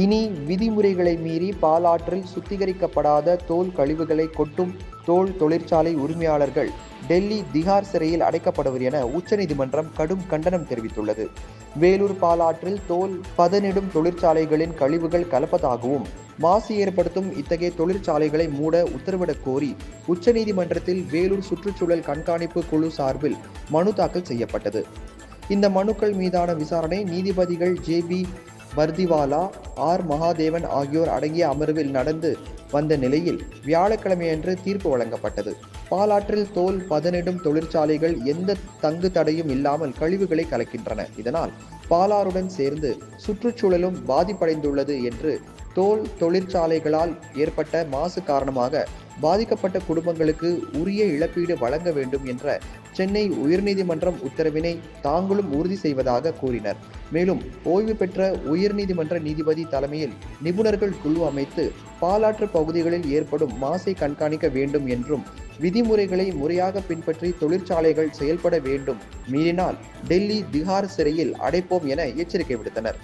இனி விதிமுறைகளை மீறி பாலாற்றில் சுத்திகரிக்கப்படாத தோல் கழிவுகளை கொட்டும் தோல் தொழிற்சாலை உரிமையாளர்கள் டெல்லி திகார் சிறையில் அடைக்கப்படுவர் என உச்சநீதிமன்றம் கடும் கண்டனம் தெரிவித்துள்ளது. வேலூர் பாலாற்றில் தோல் பதனிடும் தொழிற்சாலைகளின் கழிவுகள் கலப்பதாகவும் மாசு ஏற்படுத்தும் இத்தகைய தொழிற்சாலைகளை மூட உத்தரவிடக் கோரி உச்சநீதிமன்றத்தில் வேலூர் சுற்றுச்சூழல் கண்காணிப்பு குழு சார்பில் மனு தாக்கல் செய்யப்பட்டது. இந்த மனுக்கள் மீதான விசாரணை நீதிபதிகள் J B Pardiwala R. Mahadevan ஆகியோர் அடங்கிய அமர்வில் நடந்து வந்த நிலையில் வியாழக்கிழமையன்று தீர்ப்பு வழங்கப்பட்டது. பாலாற்றில் தோல் பதனிடும் தொழிற்சாலைகள் எந்த தங்கு தடையும் இல்லாமல் கழிவுகளை கலக்கின்றன. இதனால் பாலாறுடன் சேர்ந்து சுற்றுச்சூழலும் பாதிப்படைந்துள்ளது என்று தோல் தொழிற்சாலைகளால் ஏற்பட்ட மாசு காரணமாக பாதிக்கப்பட்ட குடும்பங்களுக்கு உரிய இழப்பீடு வழங்க வேண்டும் என்ற சென்னை உயர்நீதிமன்றம் உத்தரவினை தாங்களும் உறுதி செய்வதாக கூறினர். மேலும் ஓய்வு பெற்ற உயர்நீதிமன்ற நீதிபதி தலைமையில் நிபுணர்கள் குழு அமைத்து பாலாற்று பகுதிகளில் ஏற்படும் மாசை கண்காணிக்க வேண்டும் என்றும் விதிமுறைகளை முறையாக பின்பற்றி தொழிற்சாலைகள் செயல்பட வேண்டும். மீறினால் டெல்லி திகார் சிறையில் அடைப்போம் என எச்சரிக்கை விடுத்தனர்.